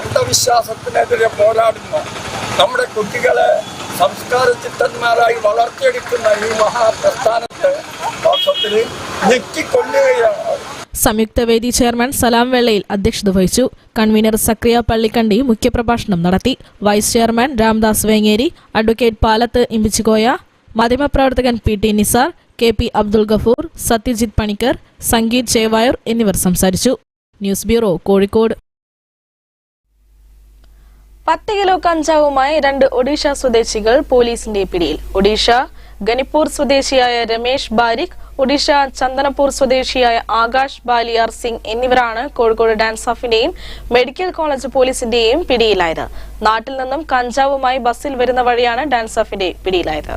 അന്ധവിശ്വാസത്തിനെതിരെ പോരാടുന്ന നമ്മുടെ കുട്ടികളെ സംസ്കാര ചിത്തന്മാരായി വളർത്തിയെടുക്കുന്ന ഈ മഹാപ്രസ്ഥാനത്തെ വാസ്തവത്തിൽ ഞെക്കിക്കൊല്ലുകയാണ്. സംയുക്ത വേദി ചെയർമാൻ സലാം വെള്ളയിൽ അധ്യക്ഷത വഹിച്ചു. കൺവീനർ സക്രിയ പള്ളിക്കണ്ടി മുഖ്യപ്രഭാഷണം നടത്തി. Vice chairman Ramdas Vengeri advocate Palath Imbichikoya മാധ്യമപ്രവർത്തകൻ P T Nisar K P Abdul Gafoor Satyajit Panicker Sangeeth Chevayur എന്നിവർ സംസാരിച്ചു. News bureau Kozhikode. പത്ത് കിലോ കഞ്ചാവുമായി രണ്ട് ഒഡീഷ സ്വദേശികൾ പോലീസിന്റെ പിടിയിൽ. ഒഡീഷ ഗനിപ്പൂർ സ്വദേശിയായ രമേശ് ബാരിക് ഒഡീഷ ചന്ദനപൂർ സ്വദേശിയായ ആകാശ് ബാലിയാർ സിംഗ് എന്നിവരാണ് കോഴിക്കോട് ഡാൻസ് ഓഫിന്റെയും മെഡിക്കൽ കോളേജ് പോലീസിന്റെയും പിടിയിലായത്. നാട്ടിൽ നിന്നും കഞ്ചാവുമായി ബസ്സിൽ വരുന്ന വഴിയാണ് ഡാൻസ് ഓഫിന്റെ പിടിയിലായത്.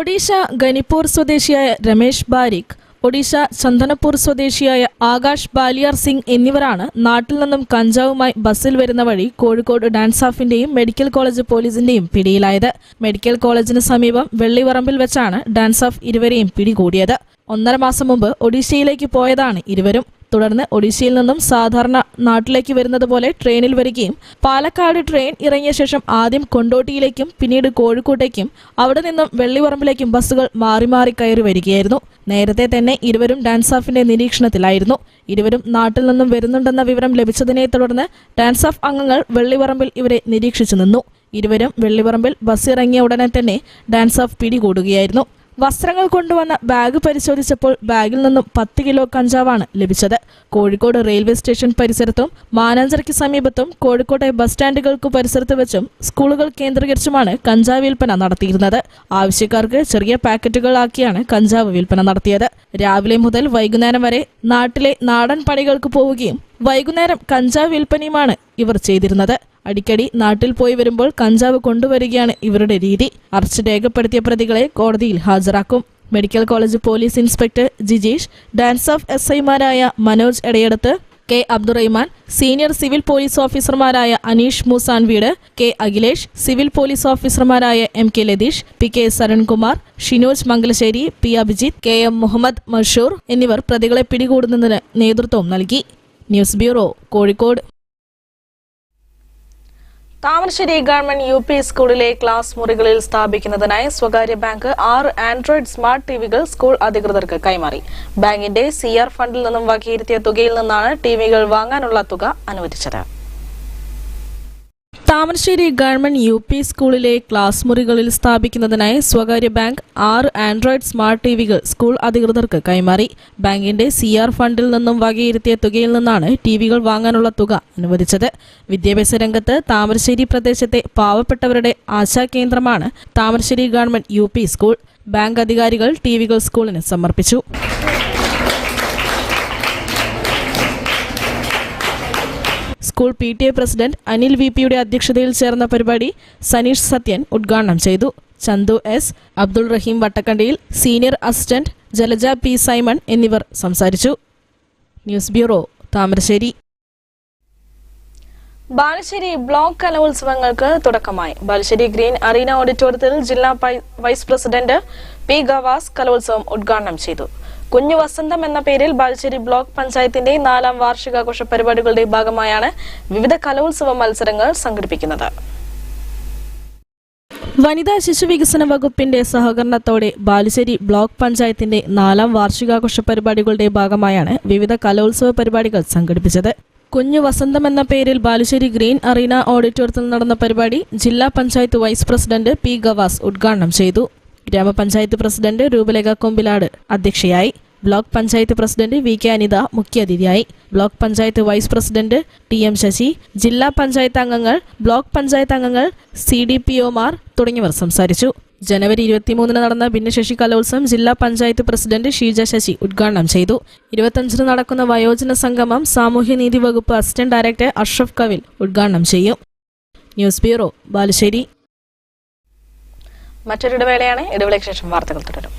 ഒഡീഷ ഗനിപ്പൂർ സ്വദേശിയായ രമേശ് ബാരിക് ഒഡീഷ ചന്ദനപൂർ സ്വദേശിയായ ആകാശ് ബാലിയാർ സിംഗ് എന്നിവരാണ് നാട്ടിൽ നിന്നും കഞ്ചാവുമായി ബസ്സിൽ വരുന്ന വഴി കോഴിക്കോട് ഡാൻസ് ഓഫിന്റെയും മെഡിക്കൽ കോളേജ് പോലീസിന്റെയും പിടിയിലായത്. മെഡിക്കൽ കോളേജിന് സമീപം വെള്ളിവറമ്പിൽ വെച്ചാണ് ഡാൻസ് ഓഫ് ഇരുവരെയും പിടികൂടിയത്. ഒന്നര മാസം മുമ്പ് ഒഡീഷയിലേക്ക് പോയതാണ് ഇരുവരും. തുടർന്ന് ഒഡീഷയിൽ നിന്നും സാധാരണ നാട്ടിലേക്ക് വരുന്നത് പോലെ ട്രെയിനിൽ വരികയും പാലക്കാട് ട്രെയിൻ ഇറങ്ങിയ ശേഷം ആദ്യം കൊണ്ടോട്ടിയിലേക്കും പിന്നീട് കോഴിക്കോട്ടേക്കും അവിടെ നിന്നും വെള്ളിവറമ്പിലേക്കും ബസ്സുകൾ മാറി മാറി കയറി വരികയായിരുന്നു. നേരത്തെ തന്നെ ഇരുവരും ഡാൻസ് ഓഫിന്റെ നിരീക്ഷണത്തിലായിരുന്നു. ഇരുവരും നാട്ടിൽ നിന്നും വരുന്നുണ്ടെന്ന വിവരം ലഭിച്ചതിനെ തുടർന്ന് ഡാൻസ് ഓഫ് അംഗങ്ങൾ വെള്ളിവറമ്പിൽ ഇവരെ നിരീക്ഷിച്ചു നിന്നു. ഇരുവരും വെള്ളിപറമ്പിൽ ബസ് ഇറങ്ങിയ ഉടനെ തന്നെ ഡാൻസ് ഓഫ് പിടികൂടുകയായിരുന്നു. വസ്ത്രങ്ങൾ കൊണ്ടുവന്ന ബാഗ് പരിശോധിച്ചപ്പോൾ ബാഗിൽ നിന്നും പത്ത് കിലോ കഞ്ചാവാണ് ലഭിച്ചത്. കോഴിക്കോട് റെയിൽവേ സ്റ്റേഷൻ പരിസരത്തും മാനാഞ്ചരയ്ക്ക് സമീപത്തും കോഴിക്കോട്ടെ ബസ് സ്റ്റാൻഡുകൾക്ക് പരിസരത്ത് വെച്ചും സ്കൂളുകൾ കേന്ദ്രീകരിച്ചുമാണ് കഞ്ചാവ് വിൽപ്പന നടത്തിയിരുന്നത്. ആവശ്യക്കാർക്ക് ചെറിയ പാക്കറ്റുകളാക്കിയാണ് കഞ്ചാവ് വിൽപ്പന നടത്തിയത്. രാവിലെ മുതൽ വൈകുന്നേരം വരെ നാട്ടിലെ നാടൻ പണികൾക്ക് പോവുകയും വൈകുന്നേരം കഞ്ചാവ് വിൽപ്പനയുമാണ് ഇവർ ചെയ്തിരുന്നത്. അടിക്കടി നാട്ടിൽ പോയി വരുമ്പോൾ കഞ്ചാവ് കൊണ്ടുവരികയാണ് ഇവരുടെ രീതി. അറസ്റ്റ് രേഖപ്പെടുത്തിയ പ്രതികളെ കോടതിയിൽ ഹാജരാക്കും. Medical college police inspector Jijeesh DANSAF S ഐമാരായ Manoj Edayadath K Abdurahiman senior civil police ഓഫീസർമാരായ Aneesh Moosanveed K Akhilesh civil police ഓഫീസർമാരായ M K Latheesh P K Sarankumar Shinoj Mangalassery P Abhijith K M Muhammad Mashoor എന്നിവർ പ്രതികളെ പിടികൂടുന്നതിന് നേതൃത്വം നൽകി. News bureau Kozhikode. Thamarassery government U P സ്കൂളിലെ class മുറികളിൽ സ്ഥാപിക്കുന്നതിനായി സ്വകാര്യ ബാങ്ക് ആറ് ആൻഡ്രോയിഡ് സ്മാർട്ട് ടിവികൾ സ്കൂൾ അധികൃതർക്ക് കൈമാറി. ബാങ്കിന്റെ സി ആർ ഫണ്ടിൽ നിന്നും വകയിരുത്തിയ തുകയിൽ നിന്നാണ് ടിവികൾ വാങ്ങാനുള്ള തുക അനുവദിച്ചത്. താമരശ്ശേരി ഗവൺമെന്റ് യു പി സ്കൂളിലെ ക്ലാസ് മുറികളിൽ സ്ഥാപിക്കുന്നതിനായി സ്വകാര്യ ബാങ്ക് ആറ് ആൻഡ്രോയിഡ് സ്മാർട്ട് ടിവികൾ സ്കൂൾ അധികൃതർക്ക് കൈമാറി. ബാങ്കിന്റെ സി ആർ ഫണ്ടിൽ നിന്നും വകയിരുത്തിയ തുകയിൽ നിന്നാണ് ടിവികൾ വാങ്ങാനുള്ള തുക അനുവദിച്ചത്. വിദ്യാഭ്യാസ രംഗത്ത് താമരശ്ശേരി പ്രദേശത്തെ പാവപ്പെട്ടവരുടെ ആശാകേന്ദ്രമാണ് Thamarassery government U school. Bank അധികാരികൾ ടിവികൾ സ്കൂളിന് സമർപ്പിച്ചു. School P T A president Anil V പിയുടെ അധ്യക്ഷതയിൽ ചേർന്ന പരിപാടി സനീഷ് സത്യൻ ഉദ്ഘാടനം ചെയ്തു. ചന്തു എസ് അബ്ദുൾ റഹീം വട്ടക്കണ്ടിയിൽ senior assistant Jalaja P Simon എന്നിവർ സംസാരിച്ചു. News bureau Thamarassery. Balussery block കലോത്സവങ്ങൾക്ക് തുടക്കമായി. ബാലുശ്ശേരി ഗ്രീൻ അറീന ഓഡിറ്റോറിയത്തിൽ ജില്ലാ വൈസ് പ്രസിഡന്റ് പി ഗവാസ് കലോത്സവം ഉദ്ഘാടനം ചെയ്തു. കുഞ്ഞു വസന്തം എന്ന പേരിൽ ബാലുശ്ശേരി ബ്ലോക്ക് പഞ്ചായത്തിന്റെ നാലാം വാർഷികാഘോഷ പരിപാടികളുടെ ഭാഗമായാണ് വിവിധ കലോത്സവ മത്സരങ്ങൾ സംഘടിപ്പിക്കുന്നത്. വനിതാ ശിശു വികസന വകുപ്പിന്റെ സഹകരണത്തോടെ ബാലുശ്ശേരി ബ്ലോക്ക് പഞ്ചായത്തിന്റെ നാലാം വാർഷികാഘോഷ പരിപാടികളുടെ ഭാഗമായാണ് വിവിധ കലോത്സവ പരിപാടികൾ സംഘടിപ്പിച്ചത്. കുഞ്ഞു വസന്തം എന്ന പേരിൽ ബാലുശ്ശേരി ഗ്രീൻ അറീന ഓഡിറ്റോറിയത്തിൽ നടന്ന പരിപാടി ജില്ലാ panchayat vice president P Gavas ഉദ്ഘാടനം ചെയ്തു. ഗ്രാമപഞ്ചായത്ത് പ്രസിഡന്റ് രൂപലേഖ കൊമ്പിലാട് അധ്യക്ഷയായി. Block panchayat president V K Anitha മുഖ്യാതിഥിയായി. Block panchayat vice president T M Sasi. ജില്ലാ പഞ്ചായത്ത് അംഗങ്ങൾ ബ്ലോക്ക് പഞ്ചായത്ത് അംഗങ്ങൾ സി ഡി പി ഒമാർ തുടങ്ങിയവർ സംസാരിച്ചു. ജനുവരി ഇരുപത്തിമൂന്നിന് നടന്ന ഭിന്നശേഷി കലോത്സവം ജില്ലാ പഞ്ചായത്ത് പ്രസിഡന്റ് ഷീജ ശശി ഉദ്ഘാടനം ചെയ്തു. ഇരുപത്തഞ്ചിന് നടക്കുന്ന വയോജന സംഗമം സാമൂഹ്യനീതി വകുപ്പ് അസിസ്റ്റന്റ് ഡയറക്ടർ അഷ്റഫ് കവിൽ ഉദ്ഘാടനം ചെയ്യും. News bureau Balussery. മറ്റൊരു ഇടവേളയാണ് ഇടവേളയ്ക്ക് ശേഷം വാർത്തകൾ തുടരും.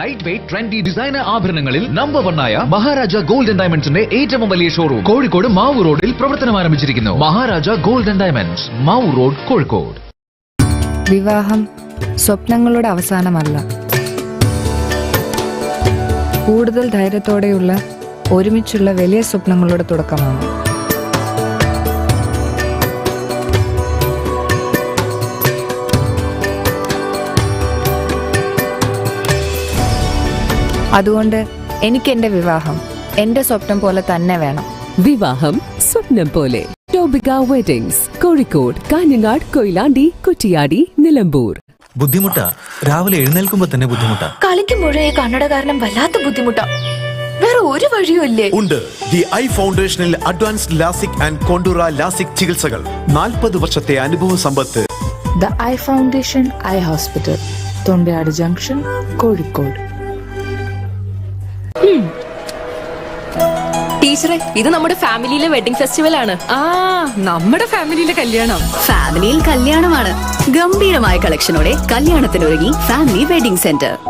ലൈറ്റ് വെയ്റ്റ് ട്രെൻഡി ഡിസൈനർ ആഭരണങ്ങളിൽ നമ്പർ വണ്ണായ മഹാരാജ ഗോൾഡ് ആൻഡ് ഡയമണ്ട്സിന്റെ ഏറ്റവും വലിയ ഷോറൂം കോഴിക്കോട് മാവൂർ റോഡിൽ പ്രവർത്തനം ആരംഭിച്ചിരിക്കുന്നു. Maharaja gold and diamonds Mavoor road Kozhikode. വിവാഹം സ്വപ്നങ്ങളുടെ അവസാനമല്ല. കൂടുതൽ ധൈര്യത്തോടെയുള്ള ഒരുമിച്ചുള്ള വലിയ സ്വപ്നങ്ങളുടെ തുടക്കമാണ്. അതുകൊണ്ട് എനിക്ക് എന്റെ വിവാഹം എന്റെ സ്വപ്നം പോലെ തന്നെ വേണം. വിവാഹം സ്വപ്നം പോലെ. ടോബിക വെഡിങ്സ് കോഴിക്കോട് കാഞ്ഞങ്ങാട് കൊയിലാണ്ടി കുറ്റിയാടി നിലമ്പൂർ. ബുദ്ധിമുട്ടാ. രാവിലെ എഴുന്നേൽക്കുമ്പോ തന്നെ ബുദ്ധിമുട്ടാ. കളിക്കുമ്പോഴേ കണ്ണട കാരണം വല്ലാത്ത ബുദ്ധിമുട്ടാ. വേറെ ഒരു വഴിയും ഇല്ലേ? ഉണ്ട്. The eye ഫൗണ്ടേഷനിൽ advanced LASIK and Contoura LASIK ചികിത്സകൾ. നാൽപ്പത് വർഷത്തെ അനുഭവ സമ്പത്ത്. The eye foundation eye hospital Thondayad junction Kozhikode. ടീച്ചറെ ഇത് നമ്മുടെ ഫാമിലിയിലെ വെഡിങ് ഫെസ്റ്റിവൽ ആണ്. ആ നമ്മുടെ ഫാമിലിയിലെ കല്യാണം. ഫാമിലിയിൽ കല്യാണമാണ്. ഗംഭീരമായ കളക്ഷനോടെ കല്യാണത്തിനൊരുങ്ങി family wedding centre.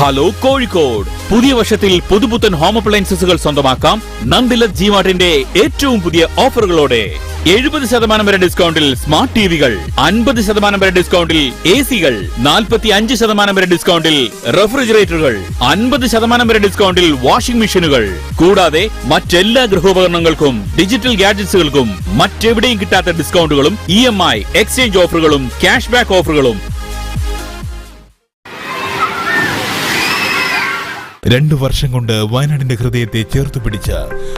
hello Kozhikode. പുതിയ വർഷത്തിൽ പുതുപുത്തൻ ഹോം അപ്ലയൻസസുകൾ സ്വന്തമാക്കാം. നന്ദിലത് ജിമാർട്ടിന്റെ ഏറ്റവും പുതിയ ഓഫറുകളോടെ എഴുപത് ശതമാനം വരെ ഡിസ്കൗണ്ടിൽ സ്മാർട്ട് ടിവികൾ അൻപത് ശതമാനം വരെ ഡിസ്കൗണ്ടിൽ എ സികൾ നാൽപ്പത്തി അഞ്ച് ശതമാനം വരെ ഡിസ്കൗണ്ടിൽ റെഫ്രിജറേറ്ററുകൾ അൻപത് ശതമാനം വരെ ഡിസ്കൗണ്ടിൽ വാഷിംഗ് മെഷീനുകൾ കൂടാതെ മറ്റെല്ലാ ഗൃഹോപകരണങ്ങൾക്കും ഡിജിറ്റൽ ഗാഡ്ജറ്റ്സുകൾക്കും മറ്റെവിടെയും കിട്ടാത്ത ഡിസ്കൗണ്ടുകളും ഇ എം ഐ എക്സ്ചേഞ്ച് ഓഫറുകളും ക്യാഷ് ബാക്ക് ഓഫറുകളും രണ്ടു വർഷം കൊണ്ട് വയനാടിന്റെ ഹൃദയത്തെ ചേർത്തു പിടിച്ച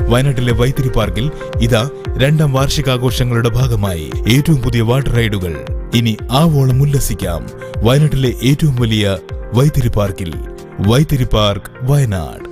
വയനാട്ടിലെ വൈത്തിരി പാർക്കിൽ ഇതാ രണ്ടാം വാർഷികാഘോഷങ്ങളുടെ ഭാഗമായി ഏറ്റവും പുതിയ വാട്ടർ റൈഡുകൾ. ഇനി ആവോളം ഉല്ലസിക്കാം വയനാട്ടിലെ ഏറ്റവും വലിയ വൈത്തിരി പാർക്കിൽ. വൈത്തിരി പാർക്ക് വയനാട്.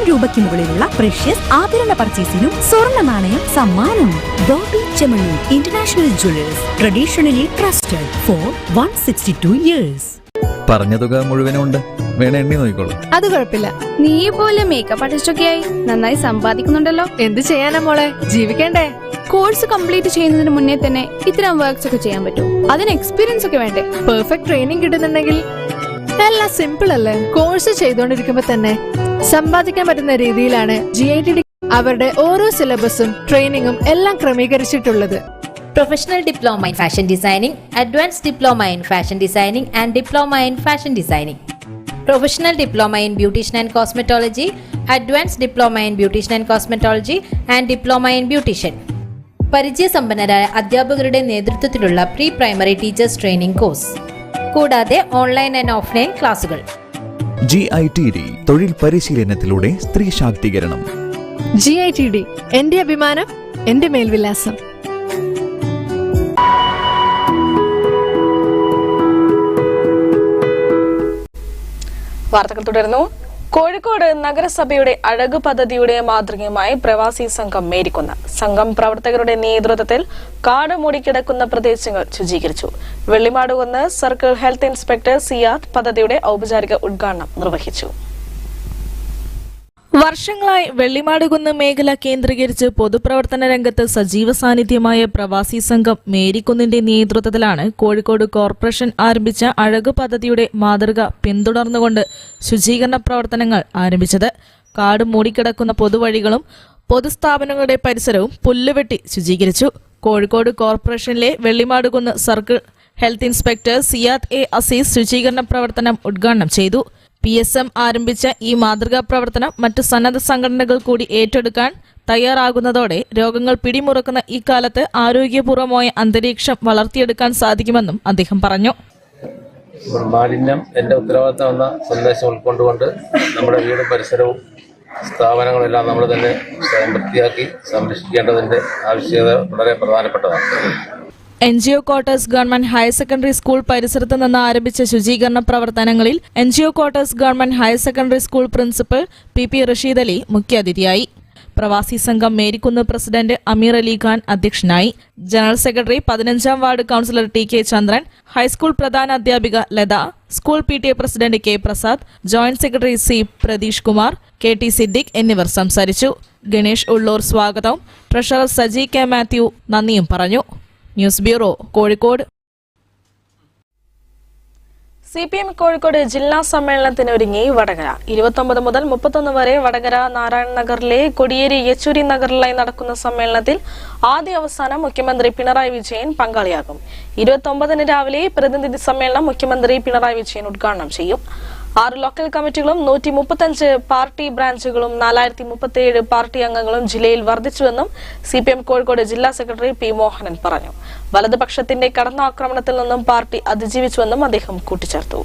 രൂപയ്ക്ക് മുകളിലുള്ള പ്രഷ്യസ് ആഭരണ പർച്ചേസിനും സ്വർണ നാണയം സമ്മാനം. Bobby international jewellers traditionally trusted for one sixty two years പറഞ്ഞ തുക മുഴുവനും ഉണ്ട് വേണ എണ്ണി നോക്കിക്കോളൂ. അത് കുഴപ്പമില്ല. നീ പോലെ മേക്കപ്പ് ആർട്ടിസ്റ്റ് ഒക്കെ ആയി നന്നായി സമ്പാദിക്കുന്നുണ്ടല്ലോ. എന്ത് ചെയ്യാനാ മോളെ? ജീവിക്കണ്ടേ? കോഴ്സ് കംപ്ലീറ്റ് ചെയ്യുന്നതിന് മുന്നേ തന്നെ ഇത്തരം വർക്ക്സ് ഒക്കെ ചെയ്യാൻ പറ്റും. അതിന് എക്സ്പീരിയൻസ് ഒക്കെ വേണ്ടേ? പെർഫെക്റ്റ് ട്രെയിനിങ് കിട്ടുന്നുണ്ടെങ്കിൽ. എല്ലാം സിമ്പിൾ അല്ലേ? കോഴ്സ് ചെയ്തുകൊണ്ടിരിക്കുമ്പോ തന്നെ സമ്പാദിക്കാൻ പറ്റുന്ന രീതിയിലാണ് ജി ഐ ടി അവരുടെ ഓരോ സിലബസും ട്രെയിനിങ്ങും എല്ലാം ക്രമീകരിച്ചിട്ടുള്ളത്. Professional diploma in fashion designing advance diploma in fashion designing and diploma in fashion designing professional diploma in beautician and cosmetology advance diploma in beautician and cosmetology and diploma in beautician പരിചയസമ്പന്നരായ അധ്യാപകരുടെ നേതൃത്വത്തിലുള്ള pre primary teachers training course കൂടാതെ online and offline ക്ലാസുകൾ G I T D തൊഴിൽ പരിശീലനത്തിലൂടെ സ്ത്രീ ശാക്തീകരണം. G I T D എന്റെ അഭിമാനം എന്റെ മേൽവിലാസം. വാർത്തകൾ തുടർന്നു കോഴിക്കോട് നഗരസഭയുടെ അഴക് പദ്ധതിയുടെ മാതൃകയുമായി പ്രവാസി സംഘം മേരിക്കുന്ന. സംഘം പ്രവർത്തകരുടെ നേതൃത്വത്തിൽ കാട് മൂടിക്കിടക്കുന്ന പ്രദേശങ്ങൾ ശുചീകരിച്ചു. Vellimadukunnu circle health inspector Siyad പദ്ധതിയുടെ ഔപചാരിക ഉദ്ഘാടനം നിർവഹിച്ചു. വർഷങ്ങളായി വെള്ളിമാടുകുന്ന് മേഖല കേന്ദ്രീകരിച്ച് പൊതുപ്രവർത്തന രംഗത്ത് സജീവ സാന്നിധ്യമായ പ്രവാസി സംഘം മേരിക്കുന്നിന്റെ നേതൃത്വത്തിലാണ് കോഴിക്കോട് കോർപ്പറേഷൻ ആരംഭിച്ച അഴക് പദ്ധതിയുടെ മാതൃക പിന്തുടർന്നുകൊണ്ട് ശുചീകരണ പ്രവർത്തനങ്ങൾ ആരംഭിച്ചത്. കാട് മൂടിക്കിടക്കുന്ന പൊതുവഴികളും പൊതുസ്ഥാപനങ്ങളുടെ പരിസരവും പുല്ലുവെട്ടി ശുചീകരിച്ചു. കോഴിക്കോട് കോർപ്പറേഷനിലെ Vellimadukunnu circle health inspector Siyad A Azeez ശുചീകരണ പ്രവർത്തനം ഉദ്ഘാടനം ചെയ്തു. പി എസ് എം ആരംഭിച്ച ഈ മാതൃകാ പ്രവർത്തനം മറ്റു സന്നദ്ധ സംഘടനകൾ കൂടി ഏറ്റെടുക്കാൻ തയ്യാറാകുന്നതോടെ രോഗങ്ങൾ പിടിമുറുക്കുന്ന ഈ കാലത്ത് ആരോഗ്യപൂർവമായ അന്തരീക്ഷം വളർത്തിയെടുക്കാൻ സാധിക്കുമെന്നും അദ്ദേഹം പറഞ്ഞു. മാലിന്യം എന്റെ ഉത്തരവാദിത്തം എന്ന സന്ദേശം ഉൾക്കൊണ്ടുകൊണ്ട് നമ്മുടെ വീടും പരിസരവും സ്ഥാപനങ്ങളെല്ലാം നമ്മൾ തന്നെ സ്വയം വൃത്തിയാക്കി സംരക്ഷിക്കേണ്ടതിന്റെ ആവശ്യകത വളരെ പ്രധാനപ്പെട്ടതാണ്. N G O quarters government higher secondary school പരിസരത്ത് നിന്ന് ആരംഭിച്ച ശുചീകരണ പ്രവർത്തനങ്ങളിൽ N G O quarters government higher secondary school principal P P Rasheed Ali മുഖ്യാതിഥിയായി പ്രവാസി സംഘം മേരിക്കുന്ന് പ്രസിഡന്റ് അമീർ അലി ഖാൻ അധ്യക്ഷനായി. ജനറൽ സെക്രട്ടറി പതിനഞ്ചാം ward councillor T K Chandran high school പ്രധാന അധ്യാപിക Latha school P T A president K Prasad joint secretary C Pratheesh Kumar K T Siddique എന്നിവർ സംസാരിച്ചു. ഗണേഷ് ഉള്ളൂർ സ്വാഗതവും ട്രഷറർ സജി കെ മാത്യു നന്ദിയും പറഞ്ഞു. News bureau Kozhikode. C P M Kozhikode ജില്ലാ സമ്മേളനത്തിനൊരുങ്ങി വടകര. ഇരുപത്തൊമ്പത് മുതൽ മുപ്പത്തൊന്ന് വരെ വടകര നാരായണ നഗറിലെ കൊടിയേരി യെച്ചൂരി നഗറിലായി നടക്കുന്ന സമ്മേളനത്തിൽ ആദ്യ അവസാനം മുഖ്യമന്ത്രി പിണറായി വിജയൻ പങ്കാളിയാകും. ഇരുപത്തൊമ്പതിന് രാവിലെ പ്രതിനിധി സമ്മേളനം മുഖ്യമന്ത്രി പിണറായി വിജയൻ ഉദ്ഘാടനം ചെയ്യും. ആറ് ലോക്കൽ കമ്മിറ്റികളും നൂറ്റി മുപ്പത്തഞ്ച് പാർട്ടി ബ്രാഞ്ചുകളും നാലായിരത്തി മുപ്പത്തിയേഴ് പാർട്ടി അംഗങ്ങളും ജില്ലയിൽ വർദ്ധിച്ചുവെന്നും സി പി എം കോഴിക്കോട് ജില്ലാ സെക്രട്ടറി പി മോഹനൻ പറഞ്ഞു. വലതുപക്ഷത്തിന്റെ കടന്നാക്രമണത്തിൽ നിന്നും പാർട്ടി അതിജീവിച്ചുവെന്നും അദ്ദേഹം കൂട്ടിച്ചേർത്തു.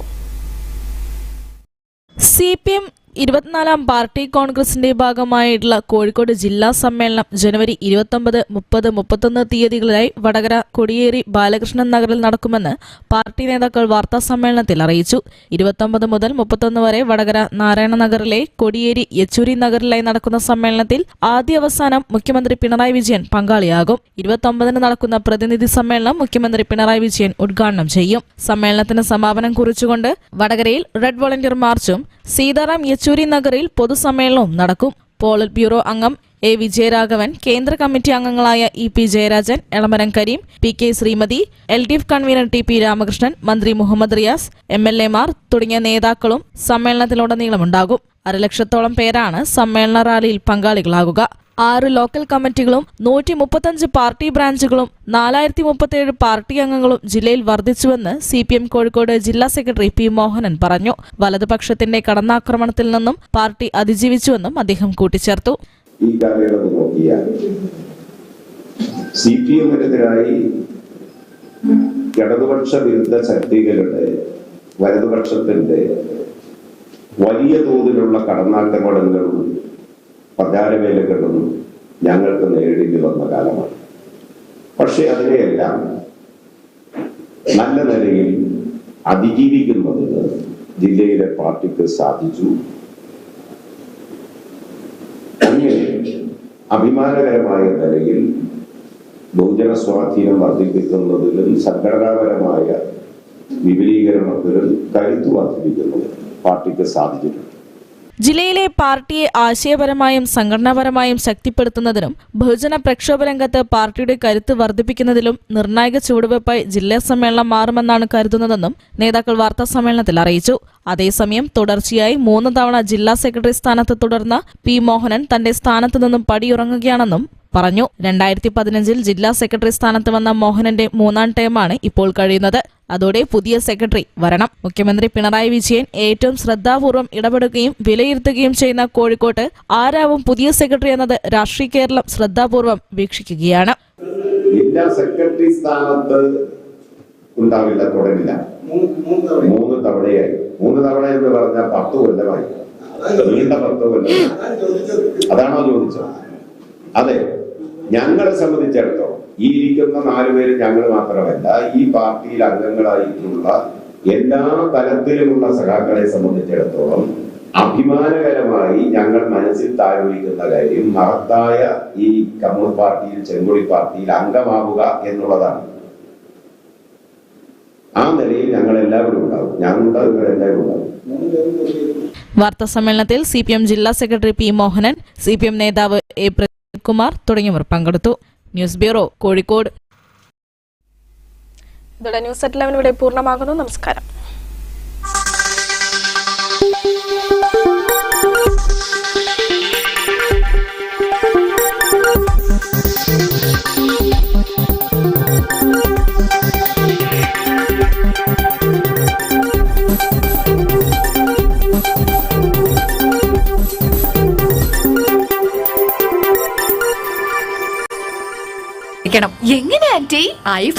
സി പി എം ഇരുപത്തിനാലാം പാർട്ടി കോൺഗ്രസിന്റെ ഭാഗമായിട്ടുള്ള കോഴിക്കോട് ജില്ലാ സമ്മേളനം ജനുവരി ഇരുപത്തൊമ്പത് മുപ്പത് മുപ്പത്തൊന്ന് തീയതികളിലായി വടകര കൊടിയേരി ബാലകൃഷ്ണൻ നഗറിൽ നടക്കുമെന്ന് പാർട്ടി നേതാക്കൾ വാർത്താ സമ്മേളനത്തിൽ അറിയിച്ചു. ഇരുപത്തൊമ്പത് മുതൽ മുപ്പത്തൊന്ന് വരെ വടകര നാരായണ നഗറിലെ കൊടിയേരി യെച്ചൂരി നഗറിലായി നടക്കുന്ന സമ്മേളനത്തിൽ ആദ്യ അവസാനം മുഖ്യമന്ത്രി പിണറായി വിജയൻ പങ്കാളിയാകും. ഇരുപത്തൊമ്പതിന് നടക്കുന്ന പ്രതിനിധി സമ്മേളനം മുഖ്യമന്ത്രി പിണറായി വിജയൻ ഉദ്ഘാടനം ചെയ്യും. സമ്മേളനത്തിന് സമാപനം കുറിച്ചുകൊണ്ട് വടകരയിൽ റെഡ് വോളണ്ടിയർ മാർച്ചും സീതാറാം യെച്ചൂരി നഗറിൽ പൊതുസമ്മേളനവും നടക്കും. പോളിറ്റ് ബ്യൂറോ അംഗം എ വിജയരാഘവൻ കേന്ദ്ര കമ്മിറ്റി അംഗങ്ങളായ E P Jayarajan Elamaram Kareem P K Sreemathi L D F convener T P Ramakrishnan മന്ത്രി മുഹമ്മദ് റിയാസ് എം എൽ എമാർ തുടങ്ങിയ നേതാക്കളും സമ്മേളനത്തിലുടനീളമുണ്ടാകും. അരലക്ഷത്തോളം പേരാണ് സമ്മേളന റാലിയിൽ പങ്കാളികളാകുക. ആറ് ലോക്കൽ കമ്മിറ്റികളും നൂറ്റി മുപ്പത്തഞ്ച് പാർട്ടി ബ്രാഞ്ചുകളും നാലായിരത്തി മുപ്പത്തിയേഴ് പാർട്ടി അംഗങ്ങളും ജില്ലയിൽ വർദ്ധിച്ചുവെന്ന് സി പി എം കോഴിക്കോട് ജില്ലാ സെക്രട്ടറി പി മോഹനൻ പറഞ്ഞു. വലതുപക്ഷത്തിന്റെ കടന്നാക്രമണത്തിൽ നിന്നും പാർട്ടി അതിജീവിച്ചുവെന്നും അദ്ദേഹം കൂട്ടിച്ചേർത്തു. ഈ ഇടതുപക്ഷ വിരുദ്ധ ശക്തികളുടെ വലതുപക്ഷത്തിന്റെ വലിയ തോതിലുള്ള കടന്നാക്രമണങ്ങളും പ്രചാരവേലകളും ഞങ്ങൾക്ക് നേരിടേണ്ടി വന്ന കാലമാണ്. പക്ഷെ അതിനെയെല്ലാം നല്ല നിലയിൽ അതിജീവിക്കുന്നതിന് ജില്ലയിലെ പാർട്ടിക്ക് സാധിച്ചു. അങ്ങനെ അഭിമാനകരമായ നിലയിൽ ബഹുജന സ്വാധീനം വർദ്ധിപ്പിക്കുന്നതിലും സംഘടനാപരമായ വിപുലീകരണത്തിലും കരുത്തു വർദ്ധിപ്പിക്കുന്നതിലും പാർട്ടിക്ക് സാധിച്ചിട്ടുണ്ട്. ജില്ലയിലെ പാർട്ടിയെ ആശയപരമായും സംഘടനാപരമായും ശക്തിപ്പെടുത്തുന്നതിനും ബഹുജന പ്രക്ഷോഭ രംഗത്ത് പാർട്ടിയുടെ കരുത്ത് വർദ്ധിപ്പിക്കുന്നതിലും നിർണായക ചുവടുവയ്പായി ജില്ലാ സമ്മേളനം മാറുമെന്നാണ് കരുതുന്നതെന്നും നേതാക്കൾ വാർത്താ സമ്മേളനത്തിൽ അറിയിച്ചു. അതേസമയം തുടർച്ചയായി മൂന്ന് തവണ ജില്ലാ സെക്രട്ടറി സ്ഥാനത്ത് തുടർന്ന പി മോഹനൻ തന്റെ സ്ഥാനത്തു നിന്നും പടിയുറങ്ങുകയാണെന്നും പറഞ്ഞു. രണ്ടായിരത്തി പതിനഞ്ചിൽ ജില്ലാ സെക്രട്ടറി സ്ഥാനത്ത് വന്ന മോഹനന്റെ മൂന്നാം ടേമാണ് ഇപ്പോൾ കഴിയുന്നത്. അതോടെ പുതിയ സെക്രട്ടറി വരണം. മുഖ്യമന്ത്രി പിണറായി വിജയൻ ഏറ്റവും ശ്രദ്ധാപൂർവം ഇടപെടുകയും വിലയിരുത്തുകയും ചെയ്യുന്ന കോഴിക്കോട്ട് ആരാവും പുതിയ സെക്രട്ടറി എന്നത് രാഷ്ട്രീയ കേരളം ശ്രദ്ധാപൂർവം വീക്ഷിക്കുകയാണ്. ജില്ലാ സെക്രട്ടറി സ്ഥാനത്ത് ഉണ്ടാവില്ല തുടങ്ങില്ല. മൂന്ന് തവണയായി. മൂന്ന് തവണ എന്ന് പറഞ്ഞാൽ പത്ത് കൊല്ലമായി. നീണ്ട പത്ത് കൊല്ലം. അതാണോ ചോദിച്ചത്? അതെ. ഞങ്ങളെ സംബന്ധിച്ചിടത്തോളം ഈ ഇരിക്കുന്ന നാലുപേര് ഞങ്ങൾ മാത്രമല്ല ഈ പാർട്ടിയിൽ അംഗങ്ങളായിട്ടുള്ള എല്ലാ തലത്തിലുമുള്ള സഖാക്കളെ സംബന്ധിച്ചിടത്തോളം അഭിമാനകരമായി ഞങ്ങൾ മനസ്സിൽ താലോലിക്കുന്ന കാര്യം മഹത്തായ ഈ കമ്മ്യൂണിസ്റ്റ് പാർട്ടിയിൽ ചെങ്കൊടി പാർട്ടിയിൽ അംഗമാവുക എന്നുള്ളതാണ്. ആ നിലയിൽ ഞങ്ങൾ എല്ലാവരും ഉണ്ടാവും. ഞാനുണ്ടാവും ഇവരെല്ലാവരും ഉണ്ടാവും. വാർത്താ സമ്മേളനത്തിൽ സി പി എം ജില്ലാ secretary P Mohanan C P M നേതാവ് എ കുമാർ തുടങ്ങിയവർ പങ്കെടുത്തു. News bureau Kozhikode. ഇതോടെ ന്യൂസ് അറ്റ് ലെവൻ ഇവിടെ പൂർണമാകുന്നു. നമസ്കാരം. എങ്ങനെ ആന്റി? ഐ